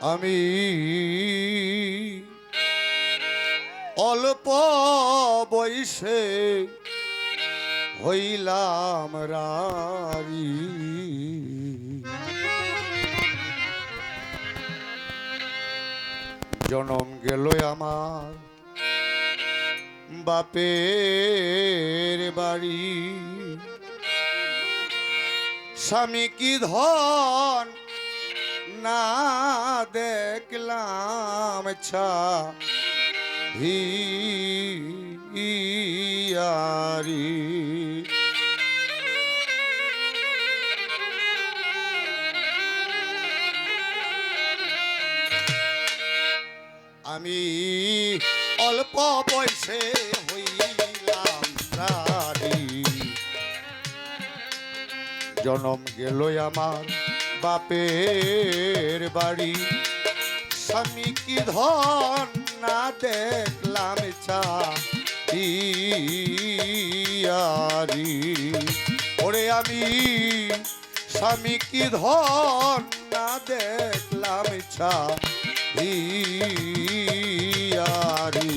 আমি অল্প বয়সে হইলাম রারি জনম গেল আমার বাপের বাড়ি। স্বামী কি ধন না দেখলাম ছা হিয়ারি আমি অল্প বয়সে হইলাম রানী জনম গেল আমার বাপের বাড়ি। স্বামী কি ধন না দেখলাম ওরে আমি, স্বামী কি ধন না দেখলাম চা ইয়ারি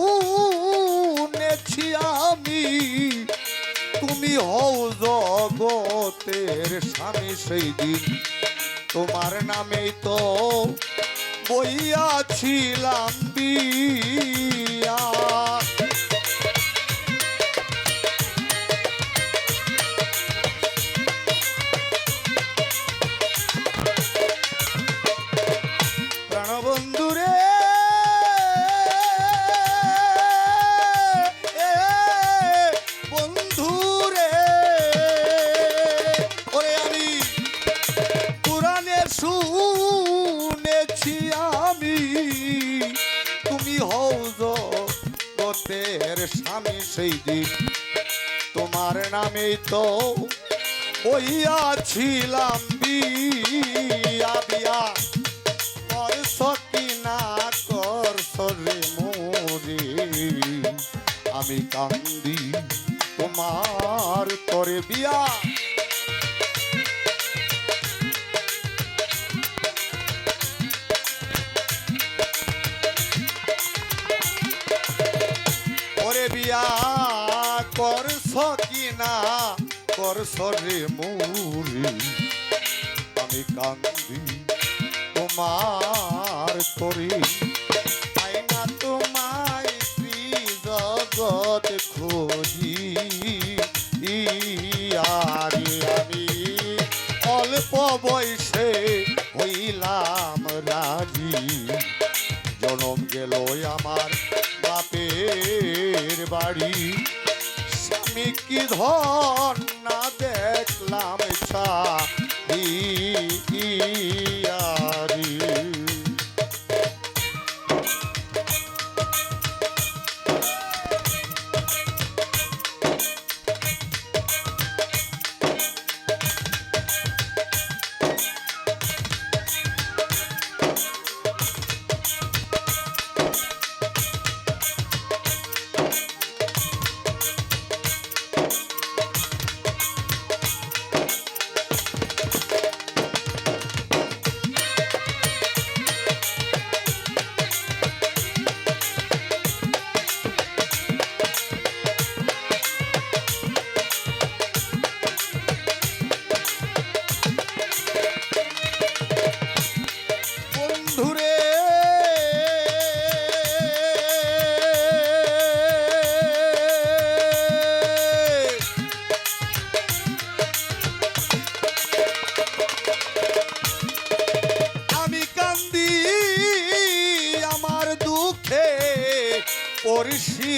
শুনেছি আমি তুমি হও জগতের স্বামী সেই দিন তোমার নামেই তো বইয়াছিলাম বিয়া হও স্বামী সেই দিন। তোমার নামেই তো বইয়াছিলাম বিয়া বিয়া করছ কি না মোরে। আমি কান্দি তোমার তরে বিয়া। করছ রে মুরি আমি কান্দি তোমার তরি পাই না তোমায় জগৎ খোঁজি? ইয়ারি আমি অল্প বয়সে হইলাম রাজি। জনম গেল আমার বাপের বাড়ি। স্বামী কি ধন না দেখলাম ছা ইয়ারি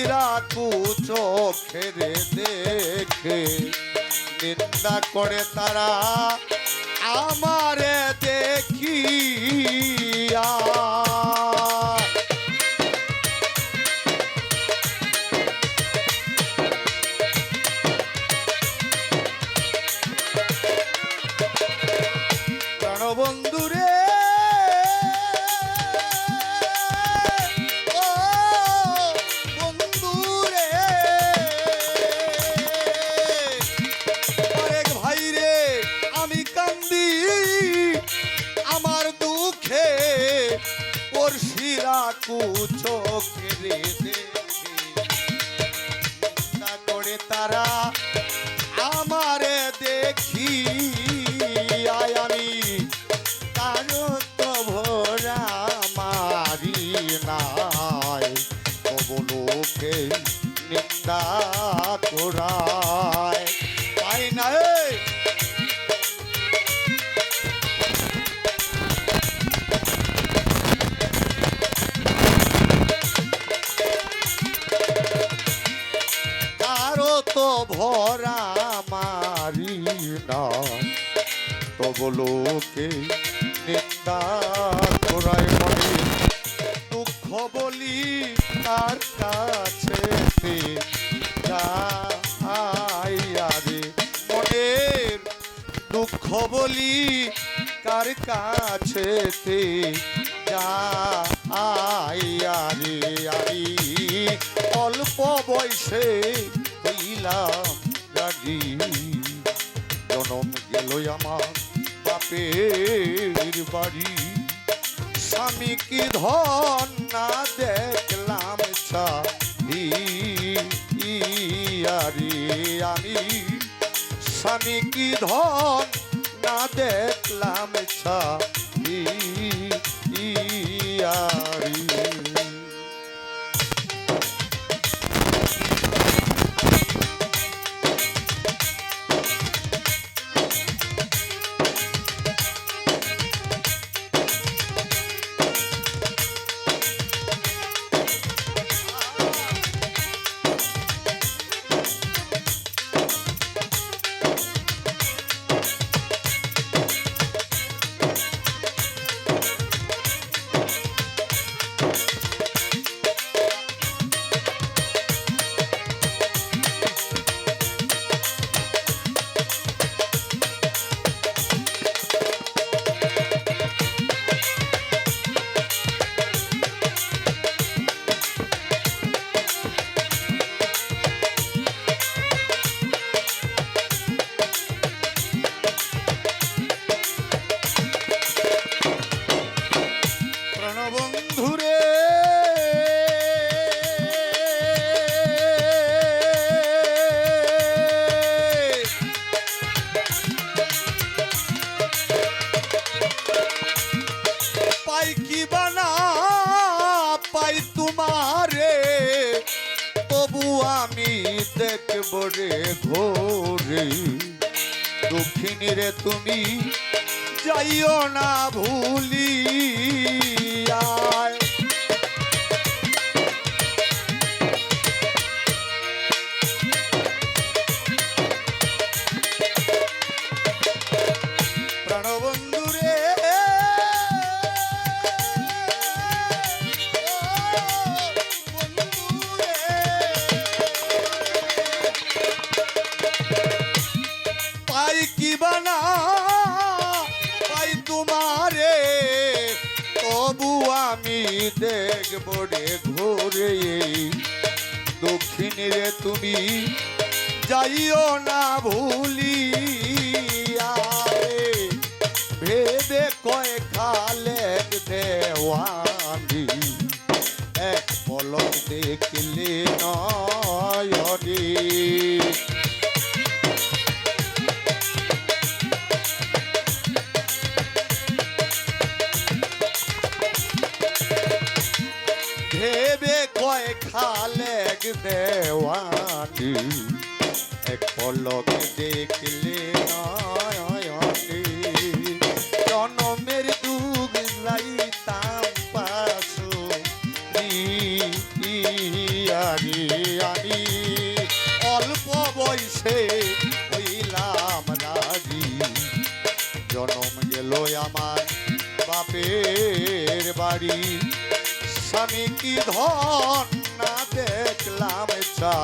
পরিশিরা তু চোখের দেখে। নিন্দা করে তারা আমারে দেখিয়া কুচোকে রে কারও তো ভরা মারি না। তবু লোকে নিন্দা করাই মনে দুঃখ বলি তার কাছে রে মনের দুঃখ বলি কার কাছে যা আইয়ারে আমি অল্প বয়সে হইলাম রাজি জনম গেল আমার বাপের বাড়ি। স্বামী কি ধন না দেখলাম আরে আমি। স্বামী কি ধন না দেখলাম ছাড়ি আরে কি বানা পাই তোমারে? তবু আমি দেখব রে ঘোরে। দক্ষিণী রে তুমি যাইও না ভুলি আমি দেখব রে ঘোরে। দক্ষিণে রে তুমি যাইও না ভুলি ভেবে কয় খালে দেওয়ানি। এক পলক দেখলে নয়নে। খালেক দেওয়ানি। এক পলক দেখলে নয়নে জনমের দুগ লাইতাম পাশো। বিয়ারি আনি। অল্প বয়সে হইলাম রাজি। জনম গেল আমার বাপের বাড়ি। স্বামী কি ধন দেখলাম চা